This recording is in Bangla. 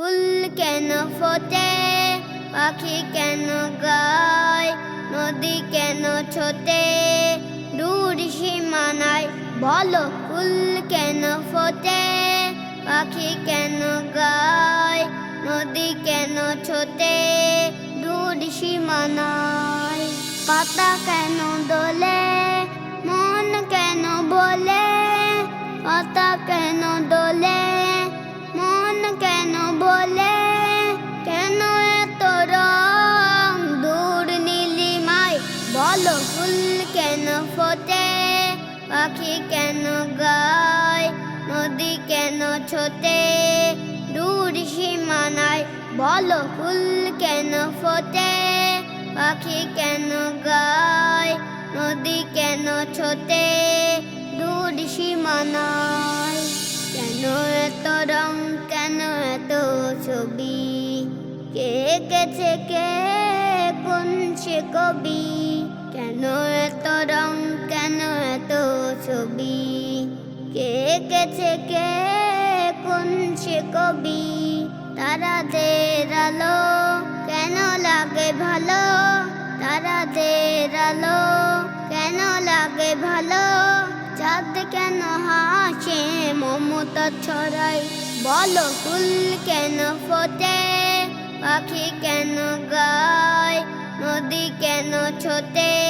ফুল কেন ফোটে? পাখি কেন গায়? নদী কেন ছোটে? দূর সীমানায় বলো, ফুল কেন ফোটে? পাখি কেন গায়? নদী কেন ছোটে? দূর সীমানায় পাতা কেন দোলে? বলো, ফুল কেন ফোটে, পাখি কেন গায়, নদী কেন ছোটে? দূর সীমানায় বলো, ফুল কেন ফোটে, পাখি কেন গায়, নদী কেন ছোটে? দূর সীমানায় কেন এত রং, কেন এত ছবি? কে গেছে কে কোন সে কবি? এত রং কেন এত ছবি কে গেছে কে কোন সে কবি তারাদের আলো কেন লাগে ভালো তারাদের আলো কেন লাগে ভালো চাঁদ কেন হাসে মমতা ছড়াই বলো ফুল কেন ফোটে পাখি কেন গায় নদী কেন ছোটে?